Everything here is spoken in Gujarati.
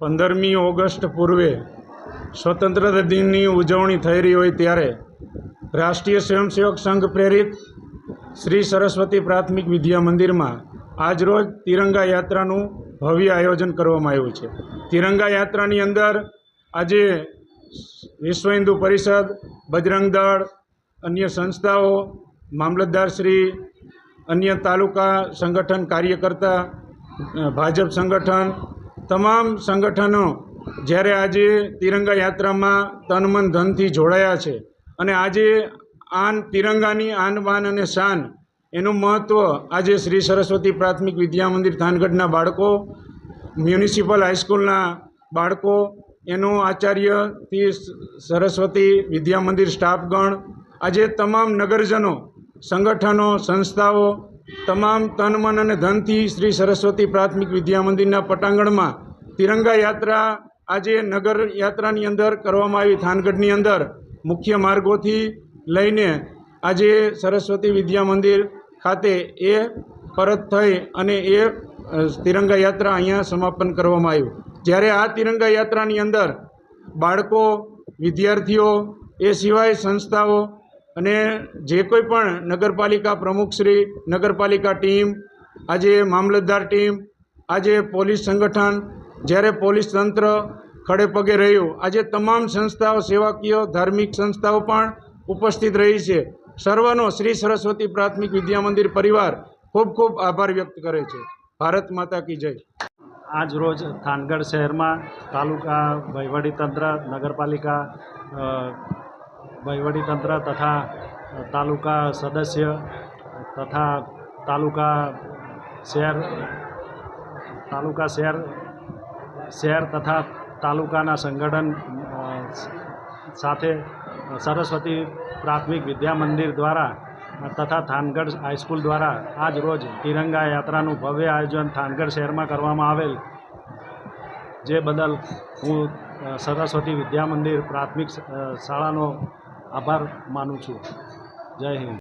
પંદરમી ઓગસ્ટ પૂર્વે સ્વતંત્રતા દિનની ઉજવણી થઈ રહી હોય ત્યારે રાષ્ટ્રીય સ્વયંસેવક સંઘ પ્રેરિત શ્રી સરસ્વતી પ્રાથમિક વિદ્યા મંદિરમાં આજરોજ તિરંગા યાત્રાનું ભવ્ય આયોજન કરવામાં આવ્યું છે. તિરંગા યાત્રાની અંદર આજે વિશ્વ હિન્દુ પરિષદ, બજરંગ દળ, અન્ય સંસ્થાઓ મામલતદારશ્રી અન્ય તાલુકા સંગઠન કાર્યકર્તા ભાજપ સંગઠન તમામ સંગઠનો જ્યારે આજે તિરંગા યાત્રામાં તન મન ધનથી જોડાયા છે અને આજે આન તિરંગાની આન બાન અને શાન એનું મહત્ત્વ આજે શ્રી સરસ્વતી પ્રાથમિક વિદ્યા મંદિર થાનગઢના બાળકો, મ્યુનિસિપલ હાઈસ્કૂલના બાળકો, એનું આચાર્યથી સરસ્વતી વિદ્યા મંદિર સ્ટાફગણ, આજે તમામ નગરજનો, સંગઠનો, સંસ્થાઓ, તમામ તન મન અને ધનથી શ્રી સરસ્વતી પ્રાથમિક વિદ્યા મંદિરના પટાંગણમાં તિરંગા યાત્રા આજે નગર યાત્રાની અંદર કરવામાં આવી. થાનગઢની અંદર મુખ્ય માર્ગોથી લઈને આજે સરસ્વતી વિદ્યા મંદિર ખાતે એ પરત થઈ અને એ તિરંગા યાત્રા અહીંયા સમાપન કરવામાં આવ્યું. જ્યારે આ તિરંગા યાત્રાની અંદર બાળકો, વિદ્યાર્થીઓ, એ સિવાય સંસ્થાઓ અને જે કોઈ પણ નગરપાલિકા પ્રમુખશ્રી નગરપાલિકા ટીમ, આજે મામલતદાર ટીમ, આજે પોલીસ સંગઠન જ્યારે પોલીસ તંત્ર ખડે પગે રહ્યું, આજે તમામ સંસ્થાઓ, સેવાકીય, ધાર્મિક સંસ્થાઓ પણ ઉપસ્થિત રહી છે. સર્વનો શ્રી સરસ્વતી પ્રાથમિક વિદ્યા મંદિર પરિવાર ખૂબ ખૂબ આભાર વ્યક્ત કરે છે. ભારત માતા કી જય. આજ રોજ થાનગઢ શહેરમાં તાલુકા વહીવટીતંત્ર નગરપાલિકા વહીવટીતંત્ર તથા તાલુકા સદસ્ય તથા તાલુકા શહેર તાલુકા શહેર શહેર તથા તાલુકાના સંગઠન સાથે સરસ્વતી પ્રાથમિક વિદ્યા મંદિર દ્વારા તથા થાનગઢ હાઈસ્કૂલ દ્વારા આજ રોજ તિરંગા યાત્રાનું ભવ્ય આયોજન થાનગઢ શહેરમાં કરવામાં આવેલ. જે બદલ હું સરસ્વતી વિદ્યા મંદિર પ્રાથમિક શાળાનો આભાર માનું છું. જય હિન્દ.